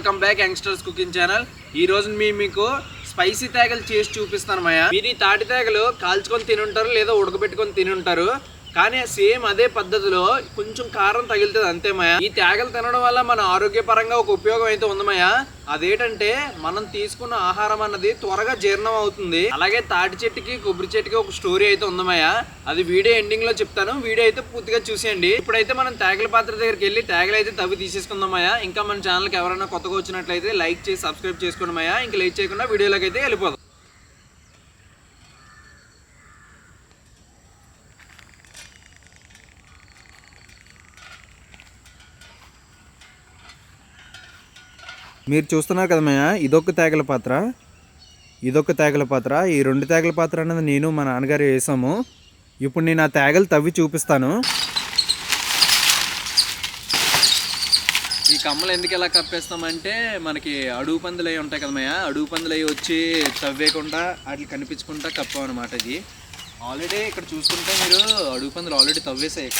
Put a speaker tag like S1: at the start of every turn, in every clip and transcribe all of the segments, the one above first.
S1: Welcome back youngsters cooking channel. ఈ రోజు మీ మీకు స్పైసీ తేగలు చేసి చూపిస్తాను మయ. మీరు ఈ తాటి తేగలు కాల్చుకొని తినుంటారు లేదా ఉడకబెట్టుకొని తినుంటారు? కానీ సేమ్ అదే పద్ధతిలో కొంచెం కారం తగులుతుంది అంతే మయ. ఈ తేగలు తినడం వల్ల మన ఆరోగ్యపరంగా ఒక ఉపయోగం అయితే ఉంది మయ. అదేంటంటే మనం తీసుకున్న ఆహారం అన్నది త్వరగా జీర్ణం అవుతుంది. అలాగే తాటి చెట్టుకి కొబ్బరి చెట్టుకి ఒక స్టోరీ అయితే ఉందమయ్య అది వీడియో ఎండింగ్లో చెప్తాను. వీడియో అయితే పూర్తిగా చూసేయండి. ఇప్పుడైతే మనం తేగల పాత్ర దగ్గరికి వెళ్ళి తేగలు అయితే తవ్వి తీసేసుకుందామయ్య ఇంకా మన ఛానల్కి ఎవరైనా కొత్తగా వచ్చినట్లయితే లైక్ చేసి సబ్స్క్రైబ్ చేసుకోండిమయ్య ఇంకా లైక్ చేయకుండా వీడియోలోకి అయితే వెళ్ళిపోదాం. మీరు చూస్తున్నారు కదా మయ్య ఇదొక తేగల పాత్ర. ఇదొక తేగల పాత్ర. ఈ రెండు తేగల పాత్ర అనేది నేను మా నాన్నగారు వేసాము. ఇప్పుడు నేను ఆ తేగలు తవ్వి చూపిస్తాను. ఈ కమ్మలు ఎందుకు ఎలా కప్పేస్తామంటే మనకి అడుగు పందులు అవి ఉంటాయి కదా మయ్య అడుగు పందులు అవి వచ్చి తవ్వేయకుండా వాటిని కనిపించకుండా కప్పాం అనమాట ఇది. ఆల్రెడీ ఇక్కడ చూసుకుంటే మీరు అడుగు పందులు ఆల్రెడీ తవ్వేసాయి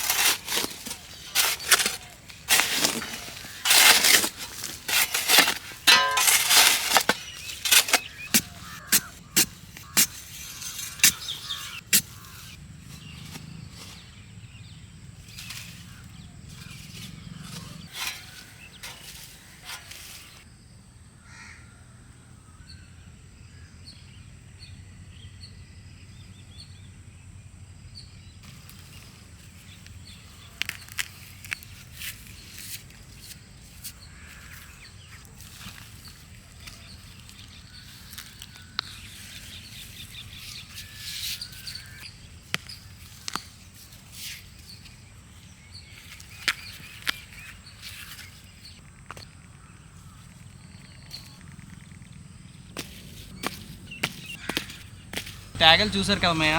S1: తేగలు చూసారు కదా మయ్య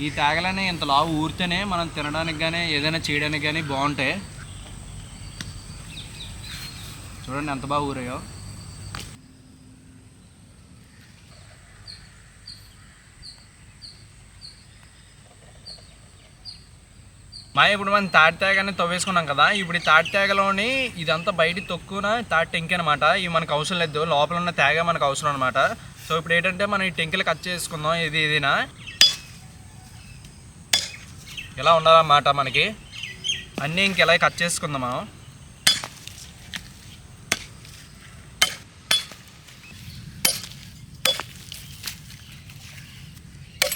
S1: ఈ తేగలనే ఇంత లావు ఊరితేనే మనం తినడానికి కానీ ఏదైనా చేయడానికి కానీ బాగుంటాయి చూడండి ఎంత బాగా ఊరాయో. మా ఇప్పుడు మనం తాటి తేగని తవ్వేసుకున్నాం కదా ఇప్పుడు ఈ తాటి తేగలోని ఇదంతా బయట తొక్కున తాటి టెంకి అనమాట ఇవి మనకు అవసరం లేదు లోపల ఉన్న తేగ మనకు అవసరం అనమాట సో ఇప్పుడు ఏంటంటే మనం ఈ టెంకిలు కట్ చేసుకుందాం ఇది ఇదినా? ఇలా ఉండాలన్నమాట మనకి? అన్నీ ఇంక ఇలా కట్ చేసుకుందాం మనం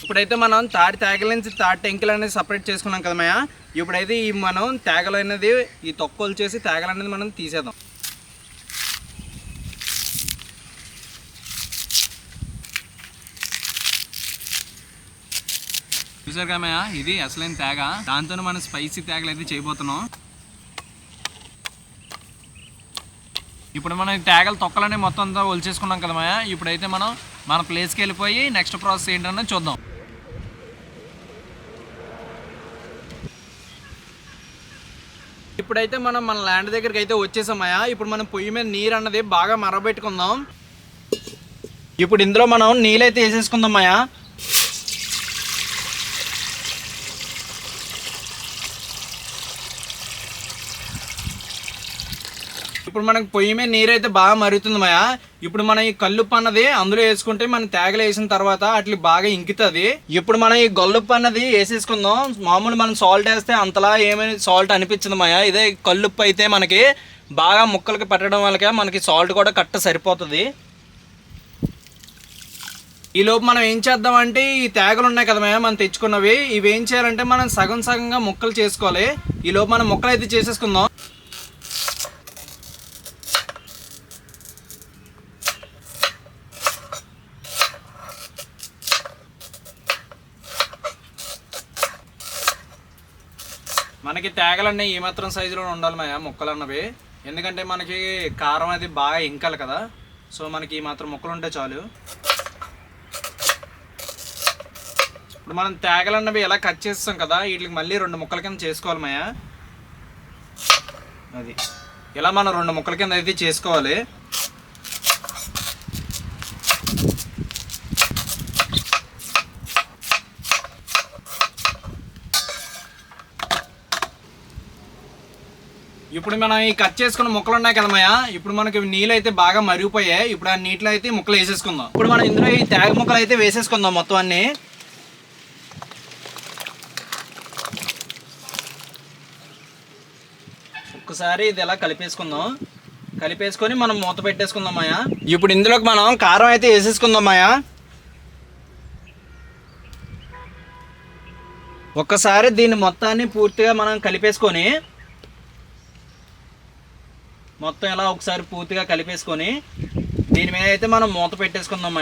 S1: ఇప్పుడైతే మనం తాటి తేగల నుంచి తాటి టెంకులు అనేది సపరేట్ చేసుకున్నాం కదా ఇప్పుడైతే ఈ మనం తేగలు అనేది ఈ తొక్కలు చేసి తేగలు అనేది మనం తీసేద్దాం. చూసారు కదా ఇది అసలైన తేగ? దాంతో మనం స్పైసీ తేగలు అయితే చేయబోతున్నాం. ఇప్పుడు మనం తేగలు తొక్కలని మొత్తం అంతా ఒలిచేసుకున్నాం కదా మయ్య ఇప్పుడైతే మనం మన ప్లేస్కి వెళ్ళిపోయి నెక్స్ట్ ప్రాసెస్ ఏంటన్నది చూద్దాం. ఇప్పుడైతే మనం మన ల్యాండ్ దగ్గరికి అయితే వచ్చేసామయ్యా ఇప్పుడు మనం పొయ్యి మీద నీరు అన్నది బాగా మరబెట్టుకుందాం. ఇప్పుడు ఇందులో మనం నీళ్ళైతే వేసేసుకుందామయ్యా ఇప్పుడు మనకి పొయ్యి మీద నీరు అయితే బాగా మరుగుతుంది మాయా. ఇప్పుడు మనం ఈ కల్లుప్పు అన్నది అందులో వేసుకుంటే మనం తేగలు వేసిన తర్వాత అట్లా బాగా ఇంకుతుంది. ఇప్పుడు మనం ఈ గొల్లుప్పు అన్నది వేసేసుకుందాం. మామూలు మనం సాల్ట్ వేస్తే అంతలా ఏమైనా సాల్ట్ అనిపించింది మాయా. ఇదే కల్లుప్పు అయితే మనకి బాగా ముక్కలకి పెట్టడం వల్ల మనకి సాల్ట్ కూడా కట్ట సరిపోతుంది. ఈ లోపు మనం ఏం చేద్దామంటే ఈ తేగలు ఉన్నాయి కదా మేము మనం తెచ్చుకున్నవి. ఇవి ఏం చేయాలంటే మనం సగం సగంగా ముక్కలు చేసుకోవాలి. ఈ లోపు మనం ముక్కలు అయితే చేసేసుకుందాం. మనకి తేగలన్నీ ఈ మాత్రం సైజులో ఉండాలి మాయా ముక్కలు అన్నవి ఎందుకంటే మనకి కారం అది బాగా ఇంకాలి కదా. సో మనకి ఈ మాత్రం ముక్కలు ఉంటే చాలు. ఇప్పుడు మనం తేగలన్నవి ఎలా కట్ చేస్తాం కదా వీటికి మళ్ళీ రెండు ముక్కల కింద చేసుకోవాలి మాయా. అది. ఇలా మనం రెండు ముక్కల కింద అయితే చేసుకోవాలి. ఇప్పుడు మనం ఈ కట్ చేసుకున్న ముక్కలు ఉన్నాయి కదా ఇప్పుడు మనకి నీళ్ళు అయితే బాగా మరిగిపోయాయి. ఇప్పుడు ఆ నీటిలో అయితే ముక్కలు వేసేసుకుందాం. ఇప్పుడు మనం ఇందులో ఈ తేగ ముక్కలు అయితే వేసేసుకుందాం మొత్తం అన్ని. ఒక్కసారి ఇది ఎలా కలిపేసుకుందాం? కలిపేసుకొని మనం మూత పెట్టేసుకుందాం మాయా. ఇప్పుడు ఇందులోకి మనం కారం అయితే వేసేసుకుందాం మాయా. ఒక్కసారి దీన్ని మొత్తాన్ని పూర్తిగా మనం కలిపేసుకొని మొత్తం ఇలా ఒకసారి పూర్తిగా కలిపేసుకొని దీని మీద అయితే మనం మూత పెట్టేసుకుందాం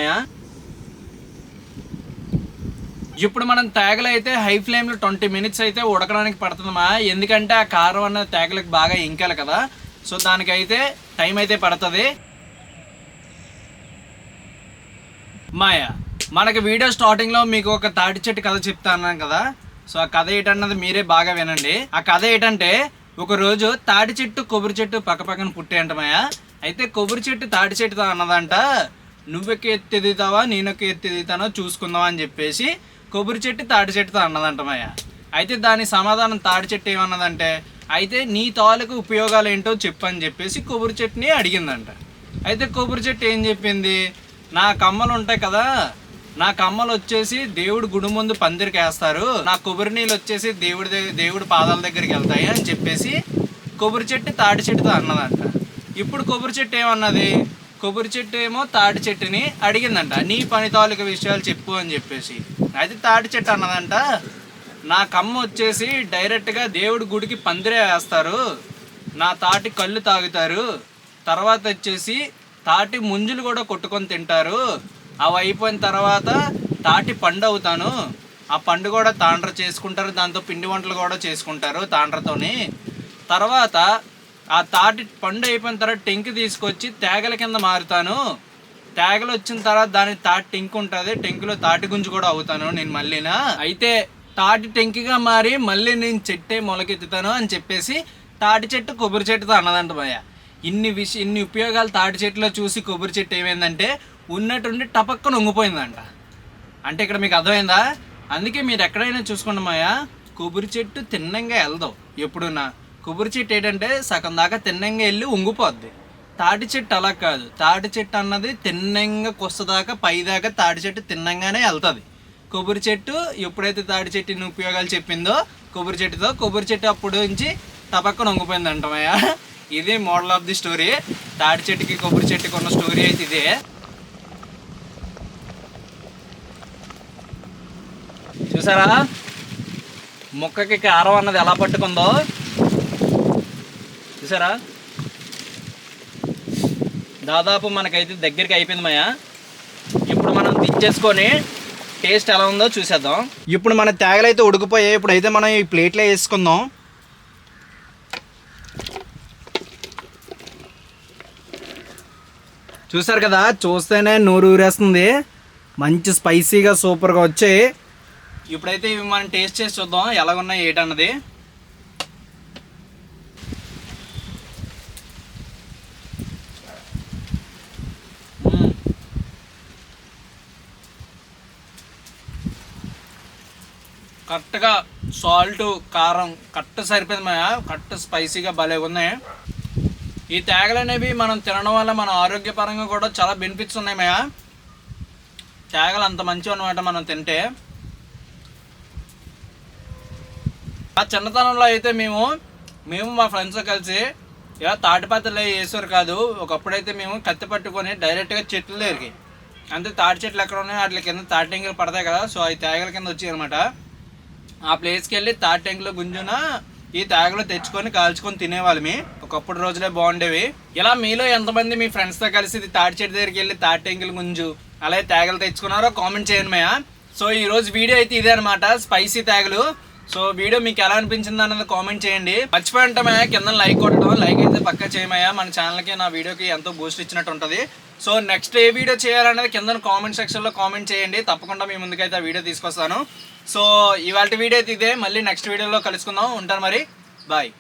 S1: ఇప్పుడు మనం తేగలు అయితే హై ఫ్లేమ్లో ట్వంటీ మినిట్స్ అయితే ఉడకడానికి పడుతుందమ్మా. ఎందుకంటే ఆ కారం అన్న తేగలకు బాగా ఇంకాలి కదా. సో దానికైతే టైం అయితే పడుతుంది. మాయా మనకి వీడియో స్టార్టింగ్లో మీకు ఒక తాటి చెట్టు కథ చెప్తా అన్నాను కదా. సో ఆ కథ ఏంటన్నది మీరే బాగా వినండి. ఆ కథ ఏంటంటే ఒకరోజు తాటి చెట్టు కొబ్బరి చెట్టు పక్క పక్కన పుట్టేయంటమయ్యా. అయితే కొబ్బరి చెట్టు తాటి చెట్టుతో అన్నదంట. నువ్వెక్కి ఎత్తి ఎదుగుతావా నేనొక్క ఎత్తి చూసుకుందావా చూసుకుందాం అని చెప్పేసి కొబ్బరి చెట్టు తాటి చెట్టుతో అన్నదంట అయితే దాని సమాధానం తాటి చెట్టు ఏమన్నదంటే అయితే నీ తోలకు ఉపయోగాలు ఏంటో చెప్పని చెప్పేసి కొబ్బరి చెట్టుని అడిగిందంట. అయితే కొబ్బరి చెట్టు ఏం చెప్పింది? నా కమ్మలు ఉంటాయి కదా నా కమ్మలు వచ్చేసి దేవుడు గుడి ముందు పందిరికి వేస్తారు. నా కొబ్బరి నీళ్ళు వచ్చేసి దేవుడి దగ్గర దేవుడి పాదాల దగ్గరికి వెళ్తాయి అని చెప్పేసి కొబ్బరి చెట్టు తాటి చెట్టుతో అన్నదంట. ఇప్పుడు కొబ్బరి చెట్టు ఏమన్నది? కొబ్బరి చెట్టు ఏమో తాటి చెట్టుని అడిగిందంట. నీ పని తాలూకు విషయాలు చెప్పు అని చెప్పేసి. అయితే తాటి చెట్టు అన్నదంట. నా కమ్మ వచ్చేసి డైరెక్ట్గా దేవుడి గుడికి పందిరే వేస్తారు. నా తాటి కళ్ళు తాగుతారు. తర్వాత వచ్చేసి తాటి ముంజులు కూడా కొట్టుకొని తింటారు. అవి అయిపోయిన తర్వాత తాటి పండు అవుతాను. ఆ పండు కూడా తాండ్ర చేసుకుంటారు దాంతో పిండి వంటలు కూడా చేసుకుంటారు తాండ్రతోని. తర్వాత ఆ తాటి పండు అయిపోయిన తర్వాత టెంక్ తీసుకొచ్చి తేగల కింద మారుతాను. తేగలు వచ్చిన తర్వాత దాని తాటి టెంక్ ఉంటుంది టెంకులో తాటి గుంజు కూడా అవుతాను నేను మళ్ళీనా. అయితే తాటి టెంకిగా మారి మళ్ళీ నేను చెట్టే మొలకెత్తుతాను అని చెప్పేసి తాటి చెట్టు కొబ్బరి చెట్టుతో అన్నదంట భయ ఇన్ని విష ఇన్ని ఉపయోగాలు తాటి చెట్టులో చూసి కొబ్బరి చెట్టు ఏమైందంటే ఉన్నట్టుండి టపక్కన ఉంగిపోయిందంట అంటే ఇక్కడ మీకు అర్థమైందా? అందుకే మీరు ఎక్కడైనా చూసుకోండి మాయా కొబ్బరి చెట్టు తిన్నంగా వెళ్దాం ఎప్పుడున్నా. కొబ్బరి చెట్టు ఏంటంటే సగం దాకా తిన్నంగా వెళ్ళి ఉంగిపోద్ది. తాటి చెట్టు అలా కాదు. తాటి చెట్టు అన్నది తిన్నంగా కొస్తదాకా పైదాకా తాటి చెట్టు తిన్నంగానే వెళ్తుంది కొబ్బరి చెట్టు ఎప్పుడైతే తాటి చెట్టుని ఉపయోగాలు చెప్పిందో కొబ్బరి చెట్టుతో కొబ్బరి చెట్టు అప్పుడు నుంచి తపక్క నొంగిపోయింది అంటమయ్యా ఇది మోడల్ ఆఫ్ ది స్టోరీ. తాటి చెట్టుకి కొబ్బరి చెట్టుకి ఉన్న స్టోరీ అయితే ఇదే. చూసారా? ముక్కకి కారం అన్నది ఎలా పట్టుకుందో? చూసారా? దాదాపు మనకైతే దగ్గరికి అయిపోయింది మయా. ఇప్పుడు మనం దించేసుకొని టేస్ట్ ఎలా ఉందో చూసేద్దాం. ఇప్పుడు మన తేగలైతే ఉడికిపోయాయి. ఇప్పుడు అయితే మనం ఈ ప్లేట్లో వేసుకుందాం. చూసారు కదా? చూస్తేనే నోరు ఊరేస్తుంది. మంచి స్పైసీగా సూపర్గా వచ్చాయి. ఇప్పుడైతే ఇవి మనం టేస్ట్ చేసి చూద్దాం ఎలా ఉన్నాయి ఏంటన్నది కరెక్ట్గా సాల్ట్ కారం కరెక్ట్ సరిపోయింది మా కరెక్ట్ స్పైసీగా భలే ఉన్నాయి. ఈ తేగలు అనేవి మనం తినడం వల్ల మన ఆరోగ్యపరంగా కూడా చాలా బెనిఫిట్స్ ఉన్నాయి మయా. తేగలు అంత మంచిగా అనమాట మనం తింటే. ఆ చిన్నతనంలో అయితే మేము మేము మా ఫ్రెండ్స్ కలిసి ఇలా తాటిపాత్రలు వేసారు కాదు ఒకప్పుడైతే మేము కత్తి పట్టుకొని డైరెక్ట్గా చెట్లు దగ్గరికి. అంటే తాటి చెట్లు ఎక్కడ ఉన్నాయో వాటి కింద తాటి టెంకులు పడతాయి కదా సో అవి తేగల కింద వచ్చాయి అనమాట ఆ ప్లేస్కి వెళ్ళి తాటి టెంకులో గుంజున ఈ తేగలు తెచ్చుకొని కాల్చుకొని తినేవాళ్ళమి. ఒకప్పుడు రోజులే బాగుండేవి. ఇలా మీలో ఎంతమంది మీ ఫ్రెండ్స్తో కలిసి ఇది తాటి చెట్టు దగ్గరికి వెళ్ళి తాటి టెంకులు గుంజు అలాగే తేగలు తెచ్చుకున్నారో కామెంట్ చేయండి మయా. సో ఈ రోజు వీడియో అయితే ఇదే అనమాట స్పైసీ తేగలు. సో వీడియో మీకు ఎలా అనిపించింది అన్నది కామెంట్ చేయండి. మర్చిపోయి ఉంటామయ్యా కింద లైక్ కొట్టడం లైక్ అయితే పక్కా చేయమయ్యా. మన ఛానల్కి నా వీడియోకి ఎంతో బూస్ట్ ఇచ్చినట్టు ఉంటుంది. సో నెక్స్ట్ ఏ వీడియో చేయాలనేది కింద కామెంట్ సెక్షన్లో కామెంట్ చేయండి. తప్పకుండా మీ ముందుకైతే ఆ వీడియో తీసుకొస్తాను. సో ఇవాళ వీడియో అయితే ఇదే. మళ్ళీ నెక్స్ట్ వీడియోలో కలుసుకుందాం. ఉంటాను మరి. బాయ్